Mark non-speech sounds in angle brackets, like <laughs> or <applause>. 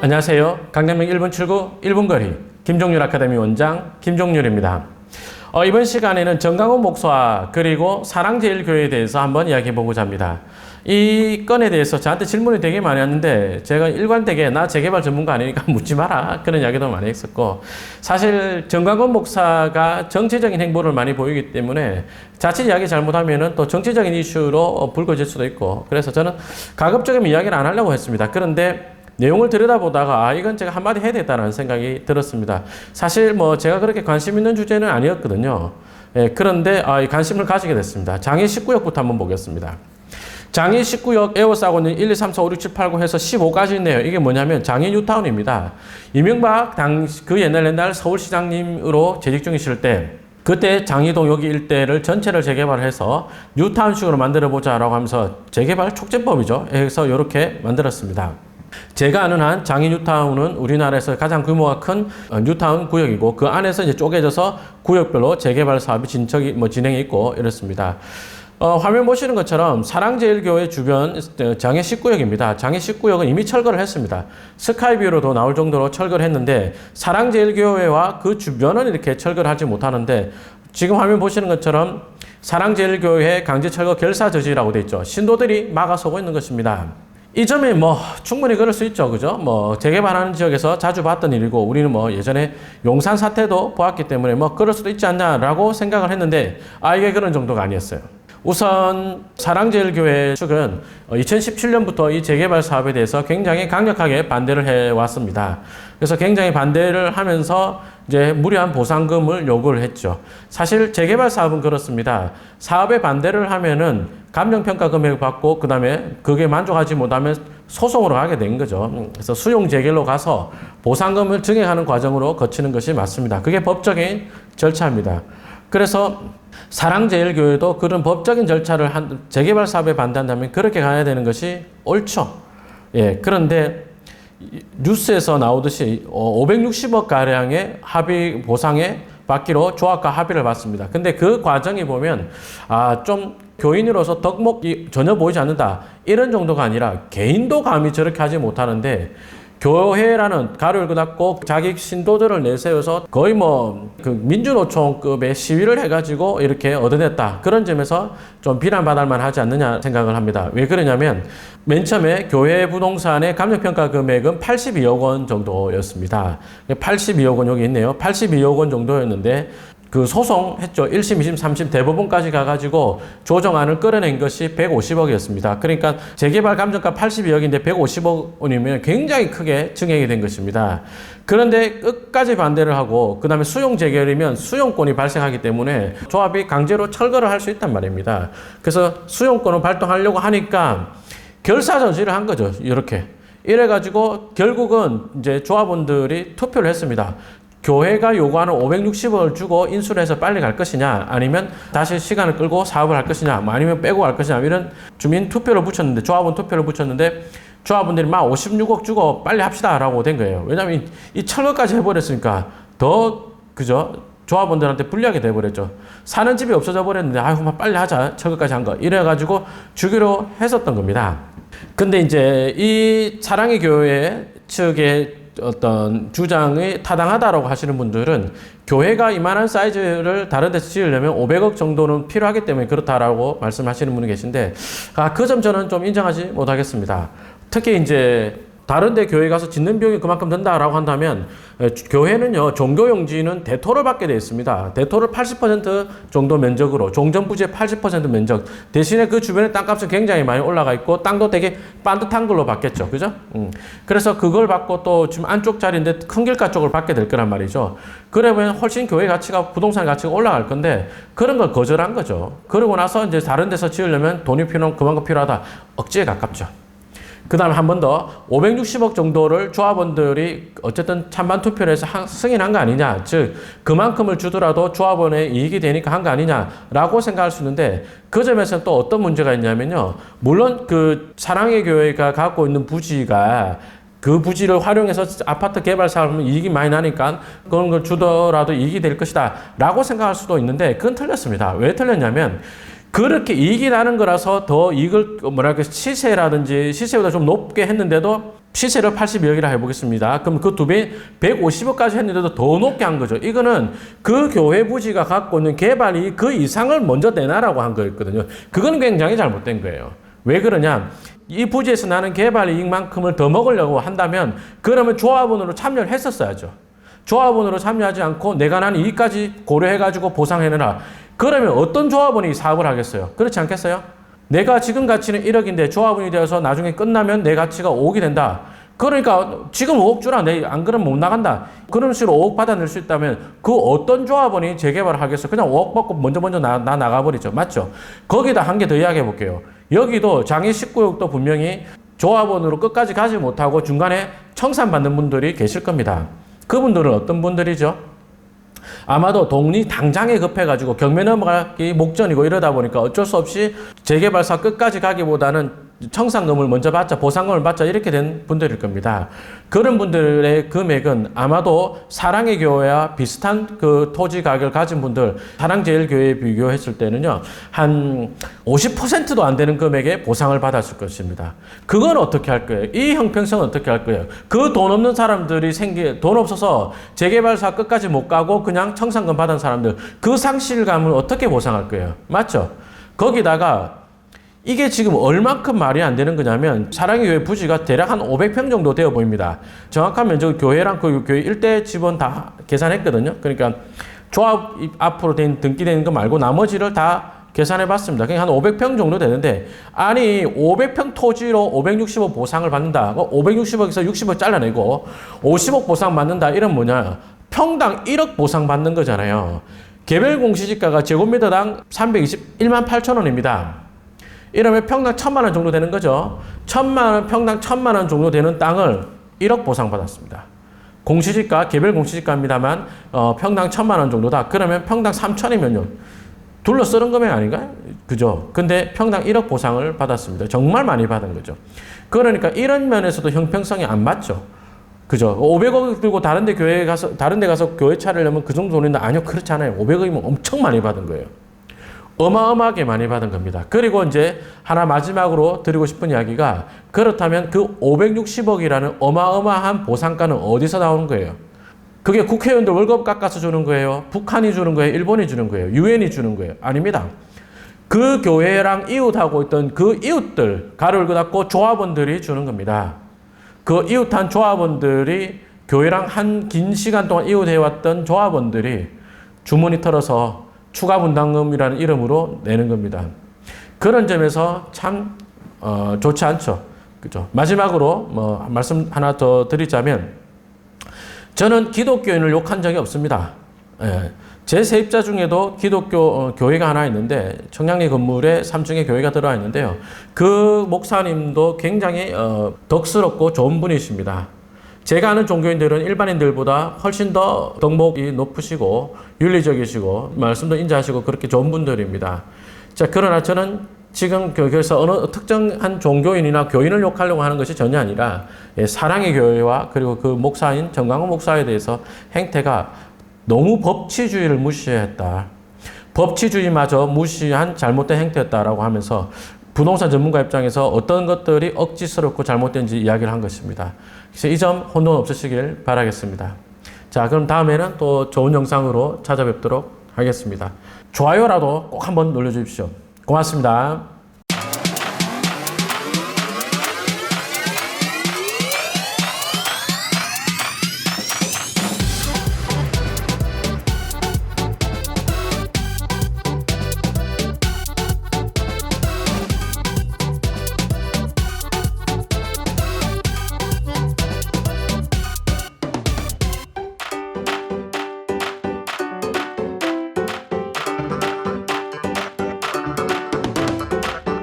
안녕하세요. 강남역 1분 출구 1분 거리 김종률 아카데미 원장 김종률입니다. 어, 이번 시간에는 정강훈 목사 그리고 사랑제일교회에 대해서 한번 이야기해 보고자 합니다. 이 건에 대해서 저한테 질문이 되게 많이 왔는데 제가 일관되게 나 재개발 전문가 아니니까 <laughs> 묻지 마라 그런 이야기도 많이 했었고 사실 정강훈 목사가 정치적인 행보를 많이 보이기 때문에 자칫 이야기 잘못하면은 또 정치적인 이슈로 불거질 수도 있고 그래서 저는 가급적이면 이야기를 안 하려고 했습니다. 그런데 내용을 들여다보다가 아 이건 제가 한마디 해야 되겠다는 생각이 들었습니다. 사실 뭐 제가 그렇게 관심 있는 주제는 아니었거든요. 예, 그런데 아, 이 관심을 가지게 됐습니다. 장애 19역부터 한번 보겠습니다. 장애 19역 에워싸고는 1, 2, 3, 4, 5, 6, 7, 8, 9 해서 15까지 있네요. 이게 뭐냐면 장애 뉴타운입니다. 이명박 당시 그 옛날 옛날 서울시장님으로 재직 중이실 때 그때 장이동 여기 일대를 전체를 재개발해서 뉴타운식으로 만들어 보자라고 하면서 재개발 촉진법이죠. 해서 이렇게 만들었습니다. 제가 아는 한 장이 뉴타운은 우리나라에서 가장 규모가 큰 어, 뉴타운 구역이고 그 안에서 이제 쪼개져서 구역별로 재개발 사업이 진척이 뭐 진행이 있고 이렇습니다. 어, 화면 보시는 것처럼 사랑제일교회 주변 어, 장애 19역입니다. 장애 19역은 이미 철거를 했습니다. 스카이뷰로도 나올 정도로 철거를 했는데 사랑제일교회와 그 주변은 이렇게 철거를 하지 못하는데 지금 화면 보시는 것처럼 사랑제일교회 강제 철거 결사 저지라고 돼 있죠. 신도들이 막아서고 있는 것입니다. 이 점이 뭐 충분히 그럴 수 있죠. 그죠? 뭐 재개발하는 지역에서 자주 봤던 일이고 우리는 뭐 예전에 용산 사태도 보았기 때문에 뭐 그럴 수도 있지 않냐라고 생각을 했는데 아 이게 그런 정도가 아니었어요. 우선 사랑제일교회 측은 2017년부터 이 재개발 사업에 대해서 굉장히 강력하게 반대를 해 왔습니다. 그래서 굉장히 반대를 하면서 이제 무리한 보상금을 요구를 했죠. 사실 재개발 사업은 그렇습니다. 사업에 반대를 하면은 감정평가 금액을 받고 그 다음에 그게 만족하지 못하면 소송으로 가게 된 거죠. 그래서 수용 재결로 가서 보상금을 증액하는 과정으로 거치는 것이 맞습니다. 그게 법적인 절차입니다. 그래서 사랑제일교회도 그런 법적인 절차를 한 재개발 사업에 반대한다면 그렇게 가야 되는 것이 옳죠. 예, 그런데 뉴스에서 나오듯이 560억 어, 가량의 합의 보상에 받기로 조합과 합의를 받습니다. 근데 그 과정이 보면 아 좀 교인으로서 덕목이 전혀 보이지 않는다 이런 정도가 아니라 개인도 감히 저렇게 하지 못하는데 교회라는 가를 긋고 자기 신도들을 내세워서 거의 뭐 그 민주노총급의 시위를 해가지고 이렇게 얻어냈다. 그런 점에서 좀 비난받을 만하지 않느냐 생각을 합니다. 왜 그러냐면 맨 처음에 교회 부동산의 감정평가 금액은 82억 원 정도였습니다. 82억 원 여기 있네요. 82억 원 정도였는데 그 소송했죠. 1심, 2심, 3심 대법원까지 가가지고 조정안을 끌어낸 것이 150억이었습니다. 그러니까 재개발 감정가 82억인데 150억 원이면 굉장히 크게 증액이 된 것입니다. 그런데 끝까지 반대를 하고 그 다음에 수용 재결이면 수용권이 발생하기 때문에 조합이 강제로 철거를 할 수 있단 말입니다. 그래서 수용권을 발동하려고 하니까 결사 저지를 한 거죠. 이렇게. 이래가지고 결국은 이제 조합원들이 투표를 했습니다. 교회가 요구하는 560억을 주고 인수를 해서 빨리 갈 것이냐, 아니면 다시 시간을 끌고 사업을 할 것이냐, 뭐 아니면 빼고 갈 것이냐, 이런 주민 투표를 붙였는데, 조합원 투표를 붙였는데, 조합원들이 막 56억 주고 빨리 합시다라고 된 거예요. 왜냐하면 이, 철거까지 해버렸으니까 더, 그죠? 조합원들한테 불리하게 돼버렸죠. 사는 집이 없어져 버렸는데, 아이고, 막 빨리 하자. 철거까지 한 거. 이래가지고 주기로 했었던 겁니다. 근데 이제 이 사랑의 교회 측의 어떤 주장이 타당하다라고 하시는 분들은 교회가 이만한 사이즈를 다른 데서 지으려면 500억 정도는 필요하기 때문에 그렇다라고 말씀하시는 분이 계신데 아, 그 점 저는 좀 인정하지 못하겠습니다. 특히 이제 다른 데 교회 가서 짓는 비용이 그만큼 든다라고 한다면 교회는요 종교 용지는 대토를 받게 되어 있습니다. 대토를 80% 정도 면적으로 종전 부지의 80% 면적 대신에 그 주변에 땅값은 굉장히 많이 올라가 있고 땅도 되게 반듯한 걸로 받겠죠, 그죠? 음. 그래서 그걸 받고 또 지금 안쪽 자리인데 큰 길가 쪽을 받게 될 거란 말이죠. 그러면 훨씬 교회 가치가 부동산 가치가 올라갈 건데 그런 걸 거절한 거죠. 그러고 나서 이제 다른 데서 지으려면 돈이 필요 그만큼 필요하다 억지에 가깝죠. 그 다음에 한 번 더 560억 정도를 조합원들이 어쨌든 찬반 투표를 해서 승인한 거 아니냐. 즉, 그만큼을 주더라도 조합원의 이익이 되니까 한 거 아니냐라고 생각할 수 있는데 그 점에서는 또 어떤 문제가 있냐면요. 물론 그 사랑의 교회가 갖고 있는 부지가 그 부지를 활용해서 아파트 개발 사업하면 이익이 많이 나니까 그런 걸 주더라도 이익이 될 것이다 라고 생각할 수도 있는데 그건 틀렸습니다. 왜 틀렸냐면 그렇게 이익이 나는 거라서 더 이익을 뭐랄까 시세라든지 시세보다 좀 높게 했는데도 시세를 82억이라 해보겠습니다. 그럼 그 두 배 150억까지 했는데도 더 높게 한 거죠. 이거는 그 교회 부지가 갖고 있는 개발이 그 이상을 먼저 내놔라고 한 거였거든요. 그건 굉장히 잘못된 거예요. 왜 그러냐? 이 부지에서 나는 개발 이익만큼을 더 먹으려고 한다면 그러면 조합원으로 참여를 했었어야죠. 조합원으로 참여하지 않고 내가 난 이익까지 고려해가지고 보상해내라. 그러면 어떤 조합원이 사업을 하겠어요? 그렇지 않겠어요? 내가 지금 가치는 1억인데 조합원이 되어서 나중에 끝나면 내 가치가 5억이 된다. 그러니까 지금 5억 주라. 내안 그러면 못 나간다. 그런 식으로 5억 받아낼 수 있다면 그 어떤 조합원이 재개발을 하겠어? 그냥 5억 받고 먼저 먼저 나, 나 나가버리죠. 맞죠? 거기다 한 개 더 이야기해 볼게요. 여기도 장애 19억도 분명히 조합원으로 끝까지 가지 못하고 중간에 청산받는 분들이 계실 겁니다. 그분들은 어떤 분들이죠? 아마도 돈이 당장에 급해가지고 경매 넘어가기 목전이고 이러다 보니까 어쩔 수 없이 재개발사 끝까지 가기보다는 청산금을 먼저 받자, 보상금을 받자 이렇게 된 분들일 겁니다. 그런 분들의 금액은 아마도 사랑의 교회와 비슷한 그 토지 가격을 가진 분들, 사랑제일교회에 비교했을 때는요, 한 50%도 안 되는 금액의 보상을 받았을 것입니다. 그건 어떻게 할 거예요? 이 형평성은 어떻게 할 거예요? 그 돈 없는 사람들이 생기, 돈 없어서 재개발사 끝까지 못 가고 그냥 청산금 받은 사람들, 그 상실감을 어떻게 보상할 거예요? 맞죠? 거기다가 이게 지금 얼만큼 말이 안 되는 거냐면 사랑의 교회 부지가 대략 한 500평 정도 되어 보입니다. 정확한 면적 교회랑 그 교회 일대 지번 다 계산했거든요. 그러니까 조합 앞으로 된 등기되는 거 말고 나머지를 다 계산해 봤습니다. 그냥 한 500평 정도 되는데 아니 500평 토지로 560억 보상을 받는다. 560억에서 60억 잘라내고 50억 보상 받는다. 이런 뭐냐? 평당 1억 보상 받는 거잖아요. 개별 공시지가가 제곱미터당 321만 8천 원입니다. 이러면 평당 천만 원 정도 되는 거죠. 천만 원, 평당 천만 원 정도 되는 땅을 1억 보상받았습니다. 공시지가, 개별 공시지가입니다만, 어, 평당 천만 원 정도다. 그러면 평당 3천이면요. 둘러 쓰는 금액 아닌가요? 그죠? 근데 평당 1억 보상을 받았습니다. 정말 많이 받은 거죠. 그러니까 이런 면에서도 형평성이 안 맞죠. 그죠? 500억 들고 다른 데 교회 가서, 다른 데 가서 교회 차리려면 그 정도 돈인데 아니요. 그렇지 않아요. 500억이면 엄청 많이 받은 거예요. 어마어마하게 많이 받은 겁니다. 그리고 이제 하나 마지막으로 드리고 싶은 이야기가 그렇다면 그 560억이라는 어마어마한 보상가는 어디서 나오는 거예요? 그게 국회의원들 월급 깎아서 주는 거예요? 북한이 주는 거예요? 일본이 주는 거예요? 유엔이 주는 거예요? 아닙니다. 그 교회랑 이웃하고 있던 그 이웃들, 가를 그닫고 조합원들이 주는 겁니다. 그 이웃한 조합원들이 교회랑 한 긴 시간 동안 이웃해왔던 조합원들이 주머니 털어서 추가 분담금이라는 이름으로 내는 겁니다. 그런 점에서 참 어, 좋지 않죠. 그죠? 마지막으로 뭐 말씀 하나 더 드리자면 저는 기독교인을 욕한 적이 없습니다. 예. 제 세입자 중에도 기독교 어, 교회가 하나 있는데 청량리 건물에 3층에 교회가 들어와 있는데요. 그 목사님도 굉장히 어, 덕스럽고 좋은 분이십니다. 제가 아는 종교인들은 일반인들보다 훨씬 더 덕목이 높으시고 윤리적이시고 말씀도 인자하시고 그렇게 좋은 분들입니다. 자, 그러나 저는 지금 그, 그래서 어느 특정한 종교인이나 교인을 욕하려고 하는 것이 전혀 아니라 예, 사랑의 교회와 그리고 그 목사인 정광훈 목사에 대해서 행태가 너무 법치주의를 무시했다. 법치주의마저 무시한 잘못된 행태였다라고 하면서 부동산 전문가 입장에서 어떤 것들이 억지스럽고 잘못된지 이야기를 한 것입니다. 그래서 이 점 혼돈 없으시길 바라겠습니다. 자, 그럼 다음에는 또 좋은 영상으로 찾아뵙도록 하겠습니다. 좋아요라도 꼭 한번 눌러주십시오. 고맙습니다.